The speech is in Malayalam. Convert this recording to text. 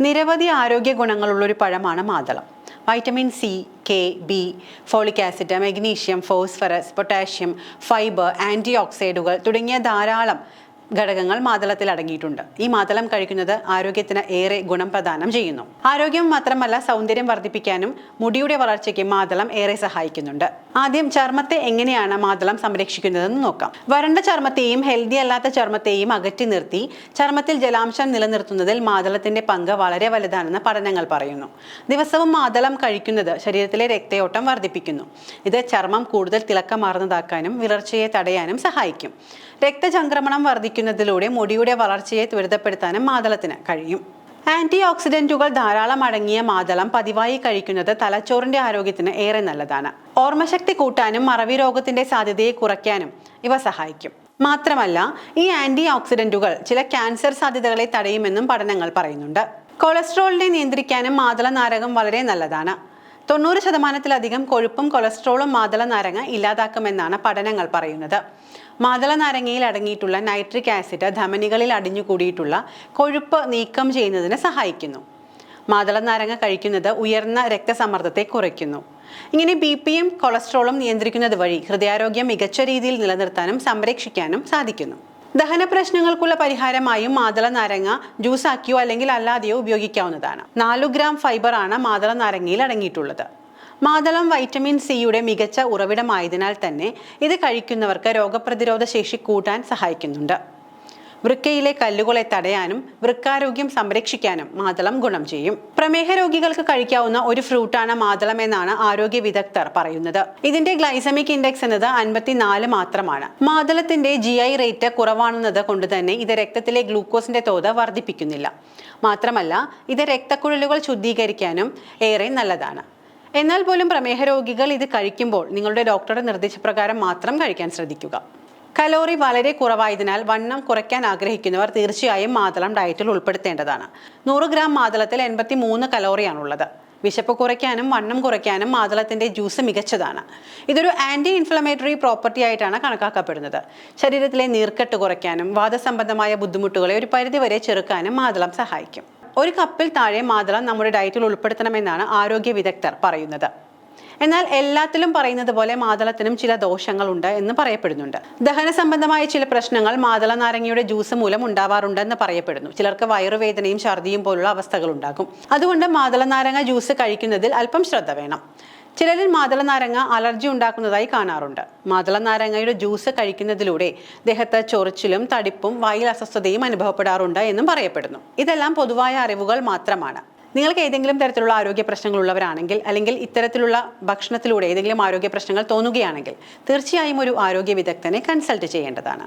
നിരവധി ആരോഗ്യ ഗുണങ്ങളുള്ള ഒരു പഴമാണ് മാതളം. Vitamin C K B folic acid magnesium phosphorus potassium fibre anti ഓക്സൈഡുകൾ തുടങ്ങിയ ധാരാളം ഘടകങ്ങൾ മാതളത്തിൽ അടങ്ങിയിട്ടുണ്ട്. ഈ മാതളം കഴിക്കുന്നത് ആരോഗ്യത്തിന് ഏറെ ഗുണം പ്രദാനം ചെയ്യുന്നു. ആരോഗ്യം മാത്രമല്ല സൗന്ദര്യം വർദ്ധിപ്പിക്കാനും മുടിയുടെ വളർച്ചയ്ക്ക് മാതളം ഏറെ സഹായിക്കുന്നുണ്ട്. ആദ്യം ചർമ്മത്തെ എങ്ങനെയാണ് മാതളം സംരക്ഷിക്കുന്നതെന്ന് നോക്കാം. വരണ്ട ചർമ്മത്തെയും ഹെൽത്തി അല്ലാത്ത ചർമ്മത്തെയും അകറ്റി നിർത്തി ചർമ്മത്തിൽ ജലാംശം നിലനിർത്തുന്നതിൽ മാതളത്തിന്റെ പങ്ക് വളരെ വലുതാണെന്ന് പഠനങ്ങൾ പറയുന്നു. ദിവസവും മാതളം കഴിക്കുന്നത് ശരീരത്തിലെ രക്തയോട്ടം വർദ്ധിപ്പിക്കുന്നു. ഇത് ചർമ്മം കൂടുതൽ തിളക്കമാർന്നതാക്കാനും വിളർച്ചയെ തടയാനും സഹായിക്കും. രക്തചംക്രമണം വർദ്ധിക്കുന്നതിലൂടെ മുടിയുടെ വളർച്ചയെ ത്വരിതപ്പെടുത്താനും മാതളത്തിന് കഴിയും. ആന്റി ഓക്സിഡന്റുകൾ ധാരാളം അടങ്ങിയ മാതളം പതിവായി കഴിക്കുന്നത് തലച്ചോറിന്റെ ആരോഗ്യത്തിന് ഏറെ നല്ലതാണ്. ഓർമ്മശക്തി കൂട്ടാനും മറവി രോഗത്തിന്റെ സാധ്യതയെ കുറയ്ക്കാനും ഇവ സഹായിക്കും. മാത്രമല്ല ഈ ആന്റി ഓക്സിഡന്റുകൾ ചില ക്യാൻസർ സാധ്യതകളെ തടയുമെന്നും പഠനങ്ങൾ പറയുന്നുണ്ട്. കൊളസ്ട്രോളിനെ നിയന്ത്രിക്കാനും മാതള നാരകം വളരെ നല്ലതാണ്. തൊണ്ണൂറ് ശതമാനത്തിലധികം കൊഴുപ്പും കൊളസ്ട്രോളും മാതള നാരങ്ങ ഇല്ലാതാക്കുമെന്നാണ് പഠനങ്ങൾ പറയുന്നത്. മാതള നാരങ്ങയിൽ അടങ്ങിയിട്ടുള്ള നൈട്രിക് ആസിഡ് ധമനികളിൽ അടിഞ്ഞുകൂടിയിട്ടുള്ള കൊഴുപ്പ് നീക്കം ചെയ്യുന്നതിന് സഹായിക്കുന്നു. മാതള നാരങ്ങ കഴിക്കുന്നത് ഉയർന്ന രക്തസമ്മർദ്ദത്തെ കുറയ്ക്കുന്നു. ഇങ്ങനെ ബി പിയും കൊളസ്ട്രോളും നിയന്ത്രിക്കുന്നത് വഴി ഹൃദയാരോഗ്യം മികച്ച രീതിയിൽ നിലനിർത്താനും സംരക്ഷിക്കാനും സാധിക്കുന്നു. ദഹന പ്രശ്നങ്ങൾക്കുള്ള പരിഹാരമായും മാതള നാരങ്ങ ജ്യൂസാക്കിയോ അല്ലെങ്കിൽ അല്ലാതെയോ ഉപയോഗിക്കാവുന്നതാണ്. നാലു ഗ്രാം ഫൈബറാണ് മാതള നാരങ്ങയിൽ അടങ്ങിയിട്ടുള്ളത്. മാതളം വൈറ്റമിൻ സിയുടെ മികച്ച ഉറവിടമായതിനാൽ തന്നെ ഇത് കഴിക്കുന്നവർക്ക് രോഗപ്രതിരോധ ശേഷി കൂട്ടാൻ സഹായിക്കുന്നുണ്ട്. വൃക്കയിലെ കല്ലുകളെ തടയാനും വൃക്കാരോഗ്യം സംരക്ഷിക്കാനും മാതളം ഗുണം ചെയ്യും. പ്രമേഹ രോഗികൾക്ക് കഴിക്കാവുന്ന ഒരു ഫ്രൂട്ടാണ് മാതളം എന്നാണ് ആരോഗ്യ വിദഗ്ധർ പറയുന്നത്. ഇതിന്റെ ഗ്ലൈസമിക് ഇൻഡെക്സ് എന്നത് അൻപത്തിനാല് മാത്രമാണ്. മാതളത്തിന്റെ ജി ഐ റേറ്റ് കുറവാണെന്നത് കൊണ്ട് തന്നെ ഇത് രക്തത്തിലെ ഗ്ലൂക്കോസിന്റെ തോത് വർദ്ധിപ്പിക്കുന്നില്ല. മാത്രമല്ല ഇത് രക്തക്കുഴലുകൾ ശുദ്ധീകരിക്കാനും ഏറെ നല്ലതാണ്. എന്നാൽ പോലും പ്രമേഹ രോഗികൾ ഇത് കഴിക്കുമ്പോൾ നിങ്ങളുടെ ഡോക്ടറുടെ നിർദ്ദേശപ്രകാരം മാത്രം കഴിക്കാൻ ശ്രദ്ധിക്കുക. കലോറി വളരെ കുറവായതിനാൽ വണ്ണം കുറയ്ക്കാൻ ആഗ്രഹിക്കുന്നവർ തീർച്ചയായും മാതളം ഡയറ്റിൽ ഉൾപ്പെടുത്തേണ്ടതാണ്. നൂറ് ഗ്രാം മാതളത്തിൽ എൺപത്തി മൂന്ന് കലോറിയാണുള്ളത്. വിശപ്പ് കുറയ്ക്കാനും വണ്ണം കുറയ്ക്കാനും മാതളത്തിന്റെ ജ്യൂസ് മികച്ചതാണ്. ഇതൊരു ആന്റി ഇൻഫ്ലമേറ്ററി പ്രോപ്പർട്ടി ആയിട്ടാണ് കണക്കാക്കപ്പെടുന്നത്. ശരീരത്തിലെ നീർക്കെട്ട് കുറയ്ക്കാനും വാദസംബന്ധമായ ബുദ്ധിമുട്ടുകളെ ഒരു പരിധിവരെ ചെറുക്കാനും മാതളം സഹായിക്കും. ഒരു കപ്പിൽ താഴെ മാതളം നമ്മുടെ ഡയറ്റിൽ ഉൾപ്പെടുത്തണമെന്നാണ് ആരോഗ്യ വിദഗ്ധർ പറയുന്നത്. എന്നാൽ എല്ലാത്തിലും പറയുന്നത് പോലെ മാതളത്തിനും ചില ദോഷങ്ങളുണ്ട് എന്ന് പറയപ്പെടുന്നുണ്ട്. ദഹന സംബന്ധമായ ചില പ്രശ്നങ്ങൾ മാതള നാരങ്ങയുടെ ജ്യൂസ് മൂലം ഉണ്ടാവാറുണ്ടെന്ന് പറയപ്പെടുന്നു. ചിലർക്ക് വയറുവേദനയും ഛർദിയും പോലുള്ള അവസ്ഥകൾ ഉണ്ടാകും. അതുകൊണ്ട് മാതള നാരങ്ങ ജ്യൂസ് കഴിക്കുന്നതിൽ അല്പം ശ്രദ്ധ വേണം. ചിലരിൽ മാതള നാരങ്ങ അലർജി ഉണ്ടാക്കുന്നതായി കാണാറുണ്ട്. മാതള നാരങ്ങയുടെ ജ്യൂസ് കഴിക്കുന്നതിലൂടെ ദേഹത്ത് ചൊറിച്ചിലും തടിപ്പും വായിൽ അസ്വസ്ഥതയും അനുഭവപ്പെടാറുണ്ട് എന്നും പറയപ്പെടുന്നു. ഇതെല്ലാം പൊതുവായ അറിവുകൾ മാത്രമാണ്. നിങ്ങൾക്ക് ഏതെങ്കിലും തരത്തിലുള്ള ആരോഗ്യ പ്രശ്നങ്ങൾ ഉള്ളവരാണെങ്കിൽ അല്ലെങ്കിൽ ഇത്തരത്തിലുള്ള ഭക്ഷണത്തിലൂടെ ഏതെങ്കിലും ആരോഗ്യ പ്രശ്നങ്ങൾ തോന്നുകയാണെങ്കിൽ തീർച്ചയായും ഒരു ആരോഗ്യ വിദഗ്ധനെ കൺസൾട്ട് ചെയ്യേണ്ടതാണ്.